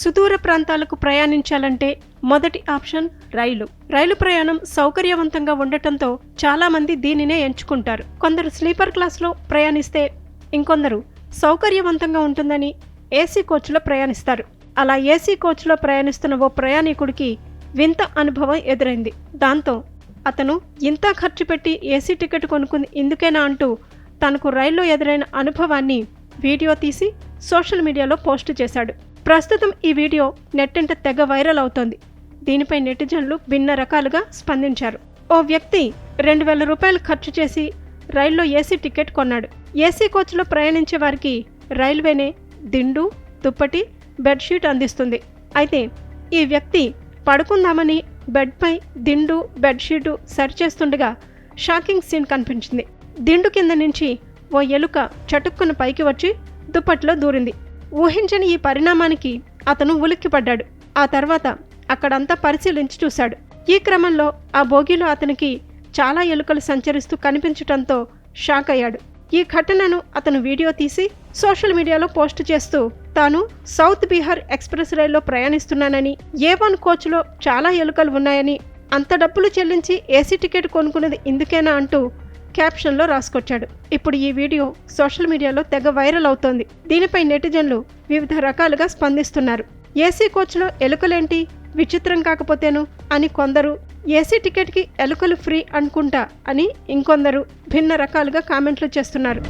సుదూర ప్రాంతాలకు ప్రయాణించాలంటే మొదటి ఆప్షన్ రైలు. రైలు ప్రయాణం సౌకర్యవంతంగా ఉండటంతో చాలామంది దీనినే ఎంచుకుంటారు. కొందరు స్లీపర్ క్లాస్లో ప్రయాణిస్తే ఇంకొందరు సౌకర్యవంతంగా ఉంటుందని ఏసీ కోచ్లో ప్రయాణిస్తారు. అలా ఏసీ కోచ్లో ప్రయాణిస్తున్న ఓ ప్రయాణికుడికి వింత అనుభవం ఎదురైంది. దాంతో అతను ఇంత ఖర్చు పెట్టి ఏసీ టికెట్ కొనుక్కుంది ఇందుకేనా అంటూ తనకు రైల్లో ఎదురైన అనుభవాన్ని వీడియో తీసి సోషల్ మీడియాలో పోస్ట్ చేశాడు. ప్రస్తుతం ఈ వీడియో నెట్టింట తెగ వైరల్ అవుతోంది. దీనిపై నెటిజన్లు భిన్న రకాలుగా స్పందించారు. ఓ వ్యక్తి రెండు వేల రూపాయలు ఖర్చు చేసి రైల్లో ఏసీ టికెట్ కొన్నాడు. ఏసీ కోచ్లో ప్రయాణించే వారికి రైల్వేనే దిండు దుప్పటి బెడ్షీట్ అందిస్తుంది. అయితే ఈ వ్యక్తి పడుకుందామని బెడ్పై దిండు బెడ్షీటు సరిచేస్తుండగా షాకింగ్ సీన్ కనిపించింది. దిండు కింద నుంచి ఓ ఎలుక చటుక్కున పైకి వచ్చి దుప్పట్లో దూరింది. ఊహించని ఈ పరిణామానికి అతను ఉలిక్కిపడ్డాడు. ఆ తర్వాత అక్కడంతా పరిశీలించి చూశాడు. ఈ క్రమంలో ఆ బోగిలో అతనికి చాలా ఎలుకలు సంచరిస్తూ కనిపించటంతో షాక్ అయ్యాడు. ఈ ఘటనను అతను వీడియో తీసి సోషల్ మీడియాలో పోస్ట్ చేస్తూ తాను సౌత్ బీహార్ ఎక్స్ప్రెస్ రైల్లో ప్రయాణిస్తున్నానని ఏ వన్ కోచ్లో చాలా ఎలుకలు ఉన్నాయని అంత డబ్బులు చెల్లించి ఏసీ టికెట్ కొనుక్కున్నది ఇందుకేనా అంటూ క్యాప్షన్లో రాసుకొచ్చాడు. ఇప్పుడు ఈ వీడియో సోషల్ మీడియాలో తెగ వైరల్ అవుతోంది. దీనిపై నెటిజన్లు వివిధ రకాలుగా స్పందిస్తున్నారు. ఏసీ కోచ్లో ఎలుకలేంటి? విచిత్రం కాకపోతేను? అని కొందరు ఏసీ టికెట్కి ఎలుకలు ఫ్రీ అనుకుంటా అని ఇంకొందరు భిన్న రకాలుగా కామెంట్లు చేస్తున్నారు.